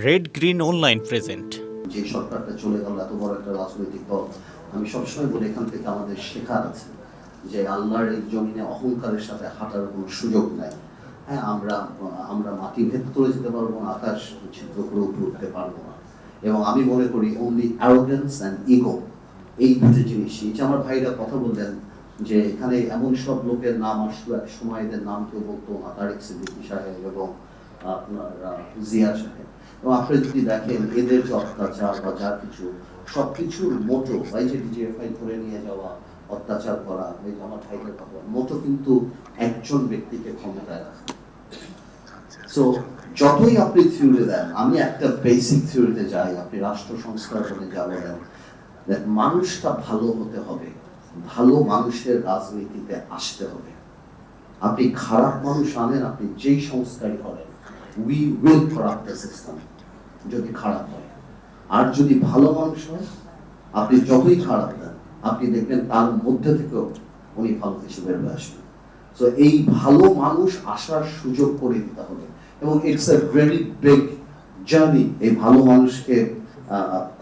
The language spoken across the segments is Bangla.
রেড গ্রিন অনলাইন প্রেজেন্ট যে সরকারটা চলে গেল, এত বড় একটা রাজনৈতিক দল, আমি সবসময় বলি, এখান থেকে আমাদের শেখার আছে যে আল্লাহর এই জমিনে অহংকারের সাথে হাঁটার কোনো সুযোগ নাই। হ্যাঁ আমরা আমরা মাটি ভেদ করে যেতে পারব না, আকাশ ছিদ্র করে উপরে উঠতে পারব না। এবং আমি মনে করি অনলি অ্যারোগেন্স অ্যান্ড ইগো এই দুটো জিনিস এই যে আমার ভাইরা কথা বললেন যে এখানে এমন সব লোকের নাম আসলো, এক সময় এদের নাম কেউ বলতো না, তারেক সিদ্দিকী সাহেব এবং আপনার জিয়া সাহেব। এবং আপনি যদি দেখেন এদের যে অত্যাচার বা যা কিছু, সবকিছুর মোটো এই যে ডিজিএফআই করে নিয়ে যাওয়া, অত্যাচার করা, এই আমার ভাইদের কথা মোটো কিন্তু একজন ব্যক্তিকে ক্ষমতায় রাখা। সো যতই আপনি থিওরি দেন, আমি একটা বেসিক থিওরিতে যাই, আপনি রাষ্ট্র সংস্কার করে যা বলেন মানুষটা ভালো হতে হবে, ভালো মানুষের রাজনীতিতে আসতে হবে। আপনি খারাপ মানুষ আনেন, আপনি যেই সংস্কারই করেন we will corrupt the system যদি খারাপ হয়। আর যদি ভালো মানুষ হয়, আপনি যতই খারাপ দেন আপনি দেখবেন তার মধ্যে থেকেও উনি ভালো কিছু বেরোবে আসবেন তো এই ভালো মানুষ আসার সুযোগ করে দিতে হবে। এবং it's a very big journey এই ভালো মানুষকে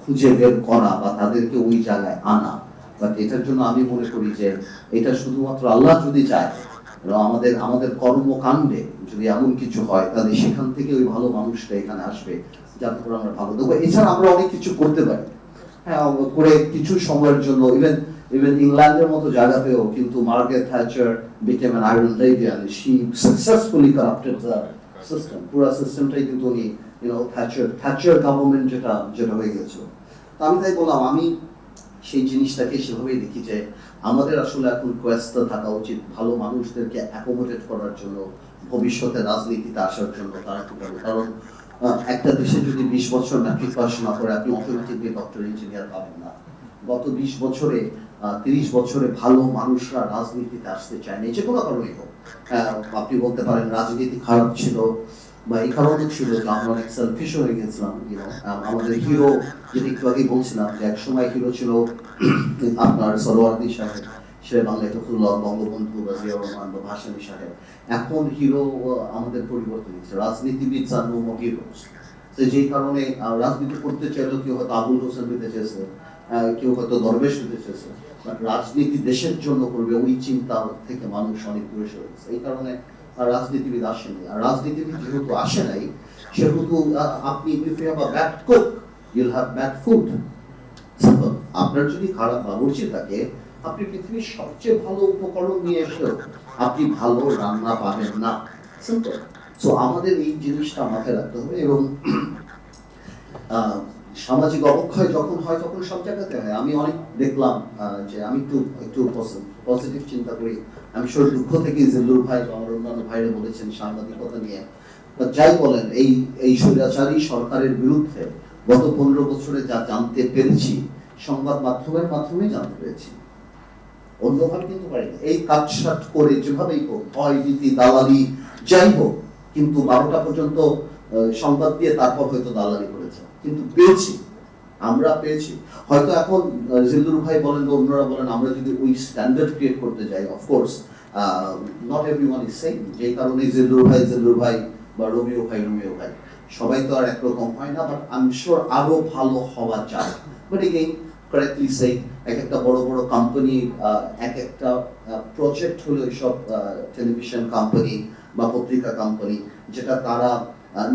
খুঁজে বের করা বা তাদেরকে ওই জায়গায় আনা। বাট এটার জন্য আমি মনে করি যে, এটা শুধুমাত্র আল্লাহ যদি চায় আমাদের আমাদের কর্মকাণ্ডে যদি এমন কিছু হয়, তাহলে সেখান থেকে ওই ভালো মানুষটা এখানে আসবে যাতে করে আমরা ভালো দেখব এছাড়া আমরা অনেক কিছু করতে পারি। হ্যাঁ করে কিছু সময়ের জন্য ইভেন ইভেন ইংল্যান্ডের মতো জায়গাতেও কিন্তু Margaret Thatcher became an iron lady and she successfully the system পুরো সিস্টেমটাই কিন্তু উনি ইউনো থ্যাচার থ্যাচার গভর্নমেন্ট যেটা যেটা হয়ে গেছিল। তো আমি তাই বললাম, আমি সেই জিনিসটাকে সেভাবেই দেখি যে আমাদের আসলে এখন কোয়েস্টটা থাকা উচিত, ভালো মানুষদেরকে অ্যাকোমোডেট করার জন্য, ভবিষ্যতে রাজনীতিতে আসার জন্য তারা কি করবে? কারণ একটা দেশে যদি বিশ বছর ম্যাট্রিক পাস না করে, আপনি অটোমেটিকলি ডক্টর ইঞ্জিনিয়ার পাবেন না। গত বিশ বছরে তিরিশ বছরে ভালো মানুষরা রাজনীতিতে আসতে চায় না যে কোনো কারণে হোক। আপনি বলতে পারেন রাজনীতি খারাপ ছিল। বা ছিল যে আমরা অনেক সেলফিশ হয়ে গেছিলাম আমাদের হিরো যেটা একটু আগেই বলছিলাম যে এক সময় হিরো ছিল আপনার সরোয়ার্দি সাহেব বঙ্গবন্ধু বা জিয়াউর রহমান বা সাহেব। এখন হিরো আমাদের পরিবর্তন হয়েছে। রাজনীতিবিদ আর নো তো যেই কারণে রাজনীতি করতে চাইলেও কেউ হয়তো আবুল হোসেন হতে চেয়েছে কেউ হয়তো দরবেশ হতে চেয়েছে। রাজনীতি দেশের জন্য করবে ওই চিন্তা থেকে মানুষ অনেক দূরে গেছে এই কারণে রাজনীতিবিদ আসেনি আর রাজনীতিবিদ যেহেতু আসে নাই, সেহেতু আপনি আপনার যদি খারাপ বাবুর্চি থাকে, আপনি পৃথিবীর সবচেয়ে ভালো উপকরণ নিয়ে এসেও আপনি ভালো রান্না পাবেন না। সো আমাদের এই জিনিসটা মাথায় রাখতে হবে এবং সামাজিক অবক্ষয় যখন হয়, তখন সব জায়গাতে হয়। আমি অনেক দেখলাম যে আমি একটু একটু পজিটিভ চিন্তা করি। আমি সব দুঃখ থেকে জিল্লুর ভাই বা অন্যান্য ভাইরা বলেছেন সাংবাদিকতা নিয়ে। বা যাই বলেন, এই এই স্বৈরাচারী সরকারের বিরুদ্ধে গত পনেরো বছরে যা জানতে পেরেছি, সংবাদ মাধ্যমের মাধ্যমে জানতে পেরেছি। অন্যভাবে কিন্তু পারিনি। এই কাটসাট করে যেভাবেই হোক, ভয়, ভীতি, দালালি, যাই হোক, কিন্তু বারোটা পর্যন্ত সংবাদ দিয়ে তারপর হয়তো দালালি করেছে কিন্তু পেয়েছি আমরা পেয়েছি। হয়তো এখন আহ, জিল্লুর ভাই বলেন বা অন্যরা বলেন আমরা যদি ওই স্ট্যান্ডার্ড ক্রিয়েট করতে যাই of course not every one is same যেই কারণে জিল্লুর ভাই জিল্লুর ভাই বা রবিও ভাই রবিও ভাই। সবাই তো আর একরকম হয় না বাট আই এম শিওর আরও ভালো হওয়া যায়। বাট এগেইন কারেক্টলি সেই এক একটা বড় বড় কোম্পানি এক একটা প্রজেক্ট হলো এইসব টেলিভিশন কোম্পানি বা পত্রিকা কোম্পানি যেটা তারা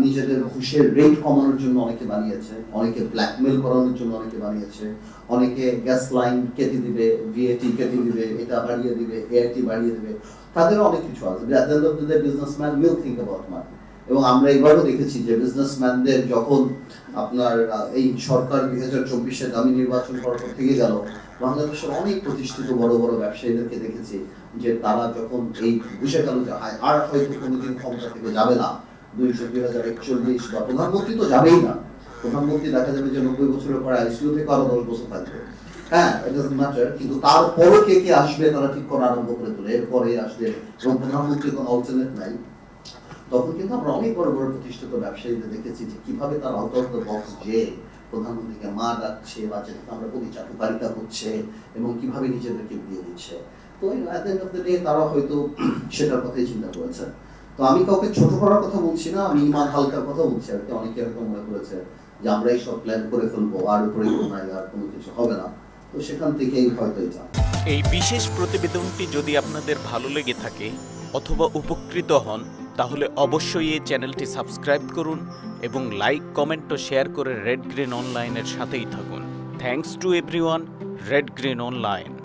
নিজেদের ঘুষের রেট কমানোর জন্য অনেকে বানিয়েছে, অনেকে ব্ল্যাকমেল করানোর জন্য অনেকে বানিয়েছে, অনেকে গ্যাস লাইন কেটে দিবে ভিএটি কেটে দিবে, এটা বাড়িয়ে দিবে এআইটি বাড়িয়ে দিবে। তাদেরও অনেক কিছু আছে। Businessman will think about money এবং আমরা এবারও দেখেছি যে বিজনেসম্যানদের যখন আপনার এই সরকার দুই হাজার চব্বিশে দামি নির্বাচন করার পর থেকে গেল, বাংলাদেশের অনেক প্রতিষ্ঠিত বড় বড় ব্যবসায়ীদেরকে দেখেছি যে তারা যখন এই বুঝে গেল যে আর হয়তো কোনোদিন ক্ষমতা থেকে যাবে না। দুইশো, দুই হাজার একচল্লিশ বা প্রধানমন্ত্রী তো যাবেই না। প্রধানমন্ত্রী দেখা যাবে যে নব্বই বছরের পরে আইসিইউ থেকে আরও দশ বছর থাকবে। হ্যাঁ matter, কিন্তু তারপরও কে কে আসবে তারা ঠিক করা আরম্ভ করে তোলে। এরপরে আসবে এবং প্রধানমন্ত্রী কোনো নাই। তখন কিন্তু আমরা অনেক বড় বড় প্রতিষ্ঠিত ব্যবসায়ীদের দেখেছি যে কীভাবে তার আউট বক্স যে প্রধানমন্ত্রীকে মা ডাকছে, বা যেটাকে আমরা হচ্ছে, এবং কীভাবে নিজেদেরকে দিয়ে দিচ্ছে। তো অ্যাট তারা হয়তো সেটার কথাই চিন্তা করেছে তো আমি কাউকে ছোট করার কথা বলছি না, আমি ইমান হালকার কথা বলছি আর কি। অনেকে এরকম মনে করেছে যে আমরা সব প্ল্যান করে ফেলব, আর উপরে কোনো আর কোনো কিছু হবে না। তো সেখান থেকেই হয়তো এটা। এই বিশেষ প্রতিবেদনটি যদি আপনাদের ভালো লেগে থাকে অথবা উপকৃত হন, তাহলে অবশ্যই এই চ্যানেলটি সাবস্ক্রাইব করুন এবং লাইক, কমেন্ট ও শেয়ার করে রেড গ্রিন অনলাইনের সাথেই থাকুন। Thanks to everyone red green online